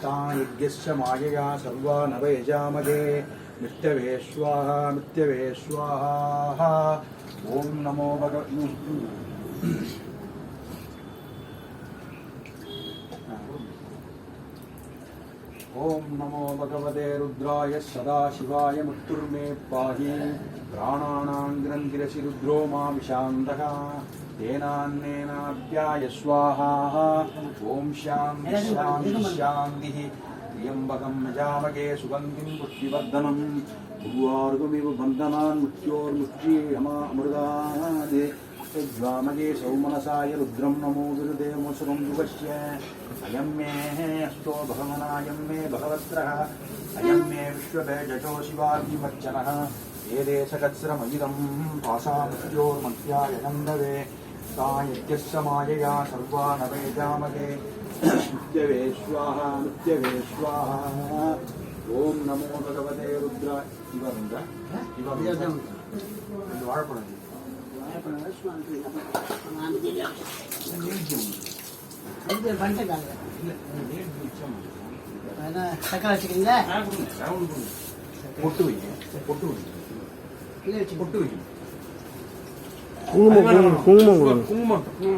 तानिद्यस्य मायया सर्वा न वैजामगे मृत्यवे स्वाहा मृत्यवे स्वाहा ॐ नमो भगव ఓం నమో భగవతే రుద్రాయ సదాశివాయ మృత్యుర్మే పాహి ప్రాణానాం గ్రంథిరసి రుద్రో మా విశాంతః తేనాన్నేనాప్యాయ స్వాహ ఓం శాంతి శాంతి శాంతి त्र्यम्बकं यजामगे सुगन्धिं पुष्टिवर्धनं भूवार्गमिव बन्धनान् मृत्योर्मुक्ष्ये यमा अमृदादे त्वद्वामगे सौमनसाय रुद्रं नमो विरुदेमुसुरं युवस्य अयं मे अस्तो भगवनायं मे भगवत्रः अयं मे विश्वभेजो शिवाग्निवर्चनः एदे सकत्स्रमयिदं पाशामृत्योर्मध्यायनं दवे सा यत्यस्य मायया सर्वा न वेजामगे नित्यवे स्वाहा नित्यवे स्वाहा ॐ नमो भगवते रुद्र इव रुद्र इव वाळपणति சக்கரை வச்சுக்கிறீங்களா பொட்டு வைங்க பொட்டு வைங்க பொட்டு வைக்கணும் குங்குமம் குங்குமம் குங்குமம்